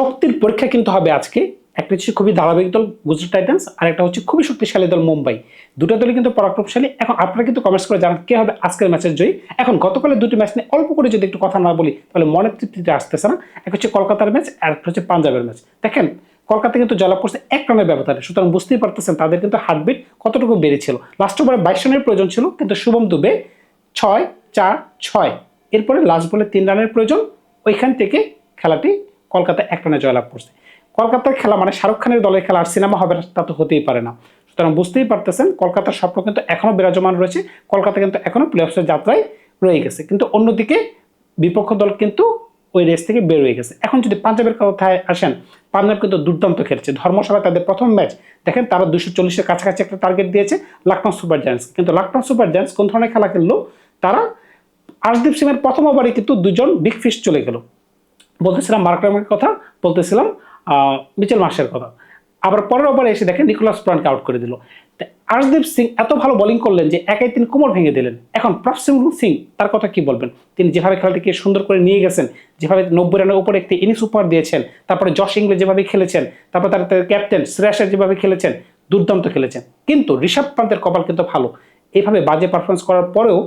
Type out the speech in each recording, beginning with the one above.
শক্তির পরীক্ষা কিন্তু হবে আজকে। একটা হচ্ছে খুবই ধারাবাহিক দল, গুজরাট টাইটান্স, আর একটা হচ্ছে খুবই শক্তিশালী দল, মুম্বাই। দুটো দলই কিন্তু পরাক্রমশালী। এখন আপনারা কিন্তু কমেন্টস করে জানান কে হবে আজকের ম্যাচের জয়ী। এখন গতকালের দুটি ম্যাচ নিয়ে অল্প করে যদি একটু কথা না বলি, তাহলে মনের তৃপ্তিতে আসতেছে না। এক হচ্ছে কলকাতার ম্যাচ আর একটা হচ্ছে পাঞ্জাবের ম্যাচ দেখেন, কলকাতা কিন্তু জয়লাভ করছে এক রানের ব্যবধানে। সুতরাং বুঝতেই পারতেছেন তাদের কিন্তু হার্টবিট কতটুকু বেড়েছিল। লাস্ট ওভারে বাইশ রানের প্রয়োজন ছিল, কিন্তু শুভম দুবে ছয়, চার, ছয়। এরপরে লাস্ট বলে তিন রানের প্রয়োজন। ওইখান থেকে খেলাটি কলকাতা এক রানে জয়লাভ করছে। কলকাতার খেলা মানে শাহরুখ খানের দলের খেলা, আর সিনেমা হবে তা তো হতেই পারে না। সুতরাং বুঝতেই পারতেছেন, কলকাতার স্বপ্ন কিন্তু এখনও বিরাজমান রয়েছে, কলকাতা কিন্তু এখনও প্লে অফসের যাত্রায় রয়ে গেছে। কিন্তু অন্যদিকে বিপক্ষ দল কিন্তু ওই রেস থেকে বের হয়ে গেছে। এখন যদি পাঞ্জাবের কথায় আসেন, পাঞ্জাব কিন্তু দুর্দান্ত খেলছে। ধর্মশালা তাদের প্রথম ম্যাচ দেখেন তারা দুশো চল্লিশের কাছাকাছি একটা টার্গেট দিয়েছে লাকনাউ সুপার জায়ান্টস। কিন্তু লাকনাউ সুপার জায়ান্টস কোন ধরনের খেলা খেললো? তারা আশদীপ সিংয়ের প্রথম ওভারে কিন্তু দুজন বিগ ফিশ চলে গেল। বলতেছিলাম মার্কামের কথা, বলতেছিলাম মিচেল মাসের কথা। আবার পরের ওভারে এসে দেখেন নিকোলাস প্রাণকে আউট করে দিল। তা আর্শদীপ সিং এত ভালো বোলিং করলেন যে একাই তিনি কোমর ভেঙে দিলেন। এখন প্রফসিং সিং, তার কথা কি বলবেন? তিনি যেভাবে খেলাটিকে সুন্দর করে নিয়ে গেছেন, যেভাবে নব্বই রানের উপরে একটি ইনিংস উপহার দিয়েছেন, তারপরে জশ ইংলে যেভাবে খেলেছেন, তারপর তার তার ক্যাপ্টেন শ্রেয়াসের যেভাবে খেলেছেন, দুর্দান্ত খেলেছেন। কিন্তু ঋষভ পান্তের কপাল কিন্তু ভালো। এইভাবে বাজে পারফরমেন্স করার পরেও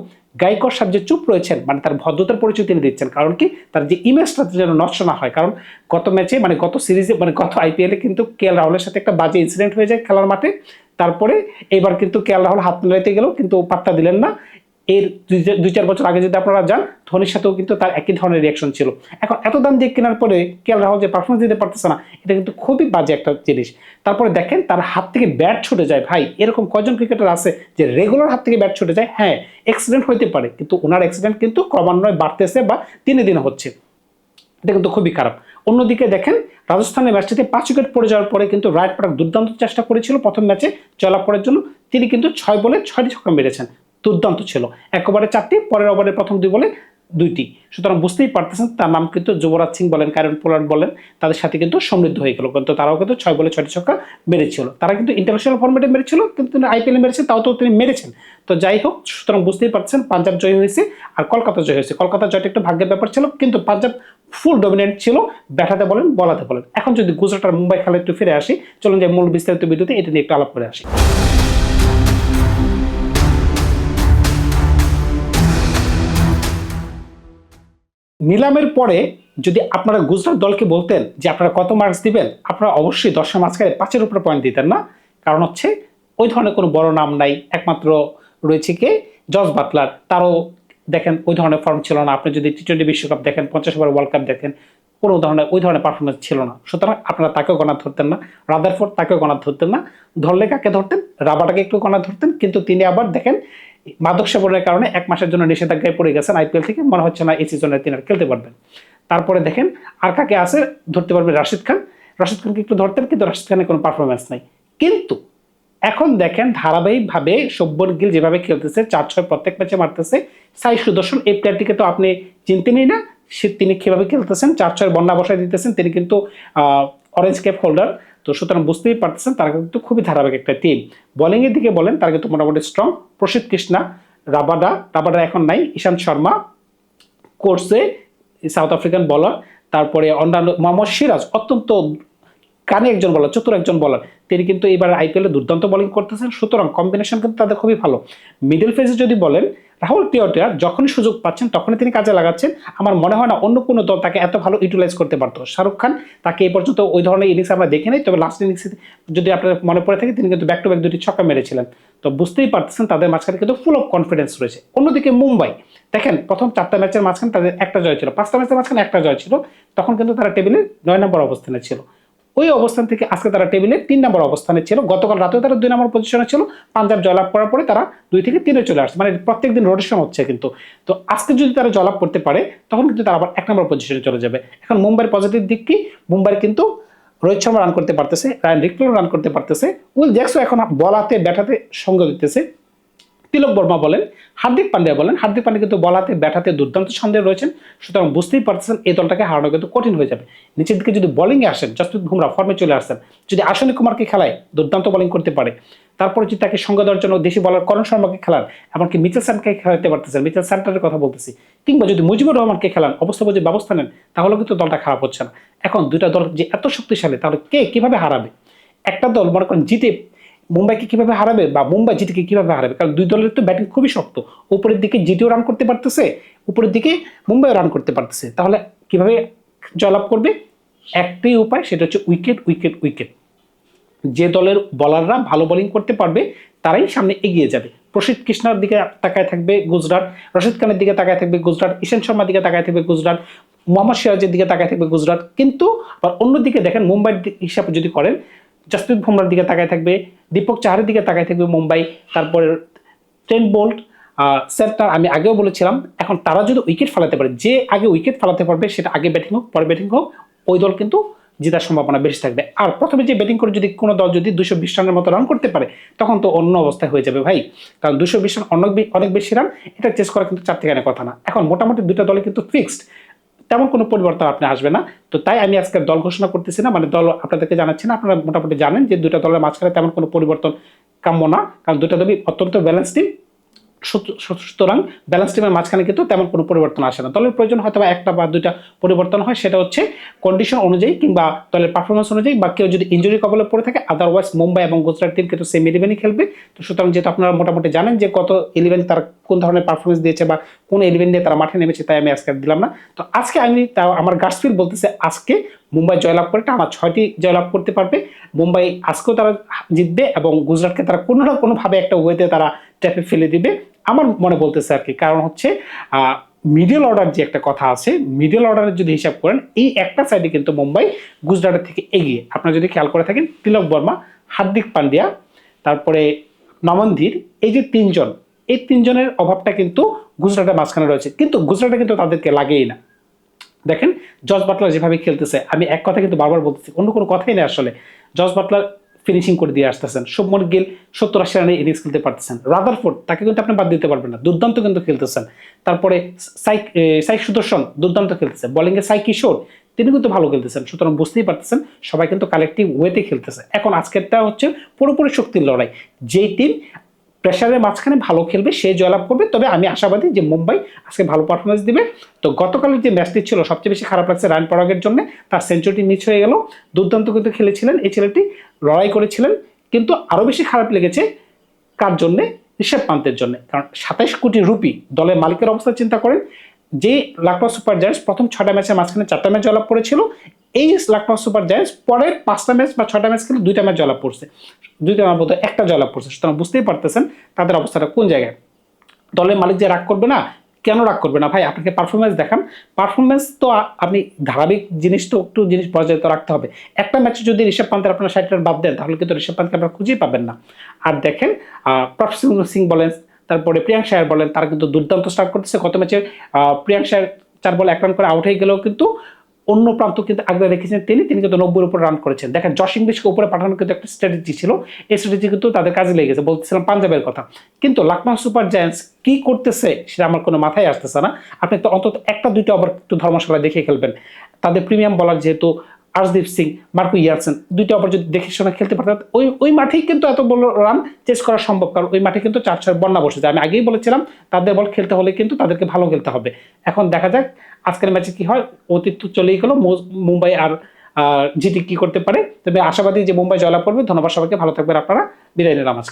গায়কর সাহেব যে চুপ রয়েছেন মানে তার ভদ্রতার পরিচয় তিনি দিচ্ছেন, কারণ কি? তার যে ইমেজটা যেন নষ্ট না হয়। কারণ গত ম্যাচে মানে গত সিরিজে মানে গত আইপিএলে কিন্তু কে এল রাহুলের সাথে একটা বাজে ইনসিডেন্ট হয়ে যায় খেলার মাঠে। তারপরে এবার কিন্তু কে এল রাহুল হাত মেলাইতে গেলেও কিন্তু পাত্তা দিলেন না। এর দুই চার বছর আগে যদি আপনারা যান, ধোনির সাথেও কিন্তু তার একই ধরনের রিয়াকশন ছিল। এখন এত দাম দিয়ে কেনার পরে কে এল রাহুল যে পারফরমেন্স দিতে পারতেছে না, এটা কিন্তু খুবই বাজে একটা জিনিস। তারপরে দেখেন, তার হাত থেকে ব্যাট ছুটে যায়। ভাই, এরকম কয়জন ক্রিকেটার আছে যে রেগুলার হাত থেকে ব্যাট ছুটে যায়? হ্যাঁ অ্যাক্সিডেন্ট হইতে পারে, কিন্তু ওনার অ্যাক্সিডেন্ট কিন্তু ক্রমান্বয়ে বাড়তেছে বা দিনে দিনে হচ্ছে। এটা কিন্তু খুবই খারাপ। অন্যদিকে দেখেন, রাজস্থানের ম্যাচটিতে পাঁচ উইকেট পড়ে যাওয়ার পরে কিন্তু রায়ট পাঠাক দুর্দান্ত চেষ্টা করেছিল প্রথম ম্যাচে জয়লাভ করার জন্য তিনি কিন্তু ছয় বলে ছয়টি ছক্কা মেরেছেন। দুর্দান্ত ছিল। এক ওভারে চারটি, পরের ওভারে প্রথম দুই বলে দুইটি। সুতরাং বুঝতেই পারতেছেন, তার নাম কিন্তু যুবরাজ সিং বলেন, কারণ পোলার্ড বলেন, তাদের সাথে কিন্তু সমৃদ্ধ হয়ে গেল। কিন্তু তারাও কিন্তু ছয় বলে ছয়টি ছক্কা মেরেছিল। তারা কিন্তু ইন্টারন্যাশনাল ফর্মেটে মেরেছিল, কিন্তু তিনি আইপিএলে মেরেছেন, তাও তো তিনি মেরেছেন। তো যাই হোক, সুতরাং বুঝতেই পারছেন, পাঞ্জাব জয় হয়েছে আর কলকাতা জয় হয়েছে। কলকাতা জয়টা একটু ভাগ্যের ব্যাপার ছিল, কিন্তু পাঞ্জাব ফুল ডমিনেন্ট ছিল ব্যাটাতে বলেন বলাতে বলেন। এখন যদি গুজরাট আর মুম্বাই খেলা একটু ফিরে আসি, চলুন যে মূল বিস্তারিত ভিডিওতে, এটা নিয়ে একটু আলাপ করে আসি। নিলামের পরে যদি আপনারা গুজরাট দলকে বলতেন যে আপনারা কত মার্কস দিবেন, আপনারা অবশ্যই দশের মাঝখানে পাঁচের উপরে পয়েন্ট দিতেন না। কারণ হচ্ছে ওই ধরনের কোনো বড় নাম নাই, একমাত্র রয়েছে কে? জজ বাটলার। তারও দেখেন ওই ধরনের ফর্ম ছিল না। আপনি যদি টি টোয়েন্টি বিশ্বকাপ দেখেন, পঞ্চাশ ওভার ওয়ার্ল্ড কাপ দেখেন, কোনো ধরনের ওই ধরনের পারফরমেন্স ছিল না। সুতরাং আপনারা তাকেও গণা ধরতেন না, রাদারফোর্ড তাকেও গণা ধরতেন না। ধরলে কাকে ধরতেন, রাবাটাকে একটু গণা ধরতেন, কিন্তু তিনি আবার দেখেন মাদক সেবনের কারণে এক মাসের জন্য নিষেধাজ্ঞায় পড়ে গেছেন আইপিএল থেকে, মনে হচ্ছে না এই সিজনে তিনি আর খেলতে পারবেন। তারপরে দেখেন, আর কাকে আছে ধরতে পারবে রাশিদ খান? রাশিদ খানকে একটু ধরতেন কিন্তু রাশিদ খানের কোনো পারফরমেন্স নাই। কিন্তু এখন দেখেন, ধারাবাহিকভাবে সব্বর গিল যেভাবে খেলতেছে চার ছয় প্রত্যেক ম্যাচে মারতেছে সাই সুদর্শন এই প্লেয়ারটিকে তো আপনি চিনতেনই না, সে তিনি কীভাবে খেলতেছেন চার ছয় বন্যা বসায় দিতেছেন, তিনি কিন্তু অরেঞ্জ ক্যাপ হোল্ডার তো সুতরাং বুঝতেই পারতেছেন, তারা কিন্তু খুবই ধারাবাহিক একটা টিম বোলিংয়ের দিকে বলেন, তারা কিন্তু মোটামুটি স্ট্রং প্রসিদ্ধ কৃষ্ণা, রাবাডা রাবাডা এখন নাই, ঈশান্ত শর্মা, কোর্সে সাউথ আফ্রিকান বলার তারপরে অন্যান্য, মোহাম্মদ সিরাজ, অত্যন্ত কানে একজন বলার, চতুর একজন বলার। তিনি কিন্তু এবার আইপিএলে দুর্দান্ত বোলিং করতেছেন। সুতরাং কম্বিনেশন কিন্তু তাদের খুবই ভালো। মিডল ফেজে যদি বলেন, রাহুল টিওটিয়া যখনই সুযোগ পাচ্ছেন, তখনই তিনি কাজে লাগাচ্ছেন। আমার মনে হয় না অন্য কোনো দল তাকে এত ভালো ইউটিলাইজ করতে পারতো। শাহরুখ খান তাকে এই পর্যন্ত ওই ধরনের ইনিংস আমরা দেখি নাই। তবে লাস্ট ইনিংসে যদি আপনার মনে পড়ে থাকে, তিনি কিন্তু ব্যাক টু ব্যাক দুটি ছক্কা মেরেছিলেন। তো বুঝতেই পারতেছেন, তাদের মাঝখানে কিন্তু ফুল অফ কনফিডেন্স রয়েছে। অন্যদিকে মুম্বাই, দেখেন প্রথম চারটা ম্যাচের মাঝখানে তাদের একটা জয় ছিল। পাঁচটা ম্যাচের মাঝখানে একটা জয় ছিল। তখন কিন্তু তারা টেবিলে নয় নম্বর অবস্থানে ছিল। ওই অবস্থান থেকে আজকে তারা টেবিলে তিন নম্বর অবস্থানে ছিল। গতকাল রাতেও তারা দুই নম্বর পজিশনে ছিল। পাঞ্জাব জয়লাভ করার পরে তারা দুই থেকে তিনে চলে আসছে। মানে প্রত্যেক দিন রোটেশন হচ্ছে কিন্তু। তো আজকে যদি তারা জয়লাভ করতে পারে, তখন কিন্তু তারা আবার এক নম্বর পজিশনে চলে যাবে। এখন মুম্বাইয়ের পজিটিভ দিক কি? মুম্বাই কিন্তু রোহিত শর্মা রান করতে পারতেছে, রায়ন রিকলো রান করতে পারতেছে। উইল জ্যাক্সও এখন বলাতে ব্যাটাতে সঙ্গ দিতেছে। তিলক বর্মা বলেন, হার্দিক পান্ডিয়া বলেন। হার্দিক পান্ডিয়া কিন্তু বলাতে, ব্যাটাতে দুর্দান্ত সন্দেহ রয়েছেন। সুতরাং বুঝতেই পারতেছেন এই দলটাকে হারানো কিন্তু কঠিন হয়ে যাবে। নিচের দিকে যদি বোলিংয়ে আসেন জসপ্রীত বুমরা ফর্মে চলে আসছেন যদি আশনী কুমারকে খেলায় দুর্দান্ত বোলিং করতে পারে, তারপরে যদি তাকে সঙ্গ দেওয়ার জন্য দেশি বলার করণ শর্মাকে খেলান, এমনকি মিচেল স্যানকে খেলাতে পারতেছেন মিচেল স্যান্টারের কথা বলতেছি, কিংবা যদি মুজিবুর রহমানকে খেলান, অবস্থা বুঝে ব্যবস্থা নেন তাহলে কিন্তু দলটা খারাপ হচ্ছে না। এখন দুইটা দল যে এত শক্তিশালী, তাহলে কে কীভাবে হারাবে? একটা দল মনে করেন জিতে মুম্বাইকে কীভাবে হারাবে বা মুম্বাই জিটিকে কীভাবে হারাবে? কারণ দুই দলের তো ব্যাটিং খুবই শক্ত। উপরের দিকে জিটিও রান করতে পারতেছে, উপরের দিকে মুম্বাইও রান করতে পারতেছে। তাহলে কীভাবে জয়লাভ করবে? একটাই উপায়, সেটা হচ্ছে উইকেট উইকেট উইকেট যে দলের বলাররা ভালো বোলিং করতে পারবে, তারাই সামনে এগিয়ে যাবে। প্রসিদ্ধ কৃষ্ণার দিকে তাকায় থাকবে গুজরাট, রশিদ খানের দিকে তাকায় থাকবে গুজরাট, ঈশান শর্মার দিকে তাকায় থাকবে গুজরাট, মোহাম্মদ সিরাজের দিকে তাকায় থাকবে গুজরাট। কিন্তু আবার অন্যদিকে দেখেন মুম্বাইয়ের হিসাবে যদি করেন জসপ্রীত বুমরার দিকে তাকায় থাকবে দীপক চাহারের দিকে তাকায় থাকবে মুম্বাই, তারপরে ট্রেন বোল্ট সেন্টার আমি আগেও বলেছিলাম, এখন তারা যদি উইকেট ফেলাতে পারে, যে আগে উইকেট ফেলাতে পারবে, সেটা আগে ব্যাটিং হোক, পরে ব্যাটিং হোক, ওই দল কিন্তু জেতার সম্ভাবনা বেশি থাকবে। আর প্রথমে যে ব্যাটিং করে যদি কোনো দল যদি দুশো বিশ রানের মতো রান করতে পারে, তখন তো অন্য অবস্থায় হয়ে যাবে ভাই। কারণ দুশো বিশ রান অনেক অনেক বেশি রান এটা চেস করা কিন্তু চার থেকে কথা না। এখন মোটামুটি দুটো দলে কিন্তু ফিক্সড তেমন কোনো পরিবর্তন আপনি আসবে না। তো তাই আমি আজকে দল ঘোষণা করতেছি না মানে দল আপনাদেরকে জানাচ্ছি না, আপনারা মোটামুটি জানেন যে দুটো দলের মাঝখানে তেমন কোনো পরিবর্তন কাম্য না, কারণ দুটো দলই অত্যন্ত ব্যালেন্স টিম সুত- সুতরাং ব্যালেন্স টিমের মাঝখানে কিন্তু তেমন কোনো পরিবর্তন আসে না। দলের প্রয়োজন হয়তো বা একটা বা দুইটা পরিবর্তন হয়, সেটা হচ্ছে কন্ডিশন অনুযায়ী কিংবা দলের পারফরমেন্স অনুযায়ী, বা কেউ যদি ইঞ্জুরি কবলে পড়ে থাকে আদারওয়াইজ মুম্বাই এবং গুজরাট টিম কিন্তু সেম ইলেভেনই খেলবে। তো সুতরাং যেহেতু আপনারা মোটামুটি জানেন যে কত ইলেভেন তারা কোন ধরনের পারফরমেন্স দিয়েছে বা কোন ইলেভেন নিয়ে তারা মাঠে নেমেছে তাই আমি আজকে দিলাম না। তো আজকে আমি তাও আমার গাছফিল বলতেছে, আজকে মুম্বাই জয়লাভ করে টানা ছয়টি জয়লাভ করতে পারবে। মুম্বাই আজকেও তারা জিতবে এবং গুজরাটকে তারা কোনো না কোনোভাবে একটা ওয়েতে তারা ট্যাপে ফেলে দিবে। আমার মনে বলতেছে আর কি, কারণ হচ্ছে মিডল অর্ডার যে একটা কথা আছে মিডল অর্ডারের যদি হিসাব করেন, এই একটা সাইডে কিন্তু মুম্বাই গুজরাটের থেকে এগিয়ে। আপনারা যদি খেয়াল করে থাকেন, তিলক বর্মা, হার্দিক পান্ডিয়া, তারপরে নমনধীর, এই যে তিনজন এই তিনজনের অভাবটা কিন্তু গুজরাটের মাঝখানে রয়েছে। কিন্তু গুজরাটে কিন্তু তাদেরকে লাগেই না। দেখেন জজ বাটলার যেভাবে খেলতেছে, আমি এক কথা কিন্তু বারবার বলতেছি, অন্য কোনো কথাই নেই আসলে। জজ বাটলার ফিনিশিং করে দিয়ে আসতেছেন। শুভমন গিল সত্তর আশি রানের ইনিংস খেলতে পারতেছেন। রাদারফোর্ড, তাকে কিন্তু আপনি বাদ দিতে পারবেন না। দুর্দান্ত কিন্তু খেলতেছেন। তারপরে সাইক সাইক সুদর্শন, দুর্দান্ত খেলতেছে। বলিংয়ে সাই কিশোর, তিনি কিন্তু ভালো খেলতেছেন। সুতরাং বুঝতেই পারতেছেন, সবাই কিন্তু কালেকটিভ ওয়েতে খেলতেছে। এখন আজকেরটা হচ্ছে পুরোপুরি শক্তির লড়াই। যেই টিম প্রেশারের মাঝখানে ভালো খেলবে, সে জয়লাভ করবে। তবে আমি আশাবাদী যে মুম্বাই আজকে ভালো পারফরমেন্স দিবে। তো গতকালের যে ম্যাচটি ছিল, সবচেয়ে বেশি খারাপ লাগছে রান পরাগের জন্য। তার সেঞ্চুরিটি মিস হয়ে গেল। দুর্দান্ত কিন্তু খেলেছিলেন এই ছেলেটি, লড়াই করেছিলেন। কিন্তু আরও বেশি খারাপ লেগেছে কার জন্যে? ঋষভ পান্তের জন্য। কারণ সাতাইশ কোটি রুপি দলের মালিকের অবস্থা চিন্তা করেন। যে লাকনো সুপার জায়ান্টস প্রথম ছটা ম্যাচের মাঝখানে চারটা ম্যাচ জয়লাভ করেছিল, এই লাকনো সুপার জায়ান্টস পরের পাঁচটা ম্যাচ বা ছটা ম্যাচ খেলে দুইটা ম্যাচ জয়লাভ পড়ছে দুইটা ম্যাচ বলতে একটা জয়লাভ করছে। সুতরাং বুঝতেই পারতেছেন তাদের অবস্থাটা কোন জায়গায়। দলের মালিক যে রাগ করবে না, কেন রাগ করবে না? ভাই, আপনাকে পারফরমেন্স দেখান। পারফরমেন্স তো আপনি ধারাবাহিক জিনিস তো একটু জিনিস বজায় তো রাখতে হবে। একটা ম্যাচে যদি ঋষভ পান্তের আপনার ষাট রান বাদ দেন, তাহলে কিন্তু ঋষভ পান্তকে আপনারা খুঁজেই পাবেন না। আর দেখেন প্রভ সিং বলেন তারপরে প্রিয়াঙ্ক শায়ার বলেন, তারা কিন্তু দুর্দান্ত স্টার্ট করতেছে গত ম্যাচে প্রিয়াঙ্ক শায়ার চার বলে এক রান করে আউট হয়ে গেলেও কিন্তু অন্য প্রান্ত কিন্তু আগে রেখেছেন তিনি। তিনি কিন্তু নব্বইয়ের উপর রান করেছেন। দেখেন জশ ইংলিশকে উপরে পাঠানোর কিন্তু একটা স্ট্র্যাটেজি ছিল। এই স্ট্র্যাটেজি কিন্তু তাদের কাজে লেগেছে। বলতেছিলাম পাঞ্জাবের কথা। কিন্তু লখনৌ সুপার জায়ান্টস কি করতেছে সেটা আমার কোনো মাথায় আসতেছে না। আপনি তো অন্তত একটা দুইটা ওভার একটু ধর্মশালায় দেখে খেলবেন। তাদের প্রিমিয়াম বলার যেহেতু আর্শদীপ সিং, মার্কু ইয়ারসেন দুইটা ওভার যদি দেখে শোনা খেলতে পারতেন। ওই ওই মাঠেই কিন্তু এত বড় রান চেস করা সম্ভব, কারণ ওই মাঠে কিন্তু চার ছয় বন্যা বসেছে আমি আগেই বলেছিলাম, তাদের বল খেলতে হলে কিন্তু তাদেরকে ভালো খেলতে হবে। এখন দেখা যাক আজকের ম্যাচে কি হয়। অতীত চলেই গেল মুম্বাই আর জিটি কি করতে পারে? তবে আশাবাদী যে মুম্বাই জয়লাভ করবে। ধন্যবাদ সবাইকে, ভালো থাকবেন আপনারা। বিদায় নিলাম আজকে।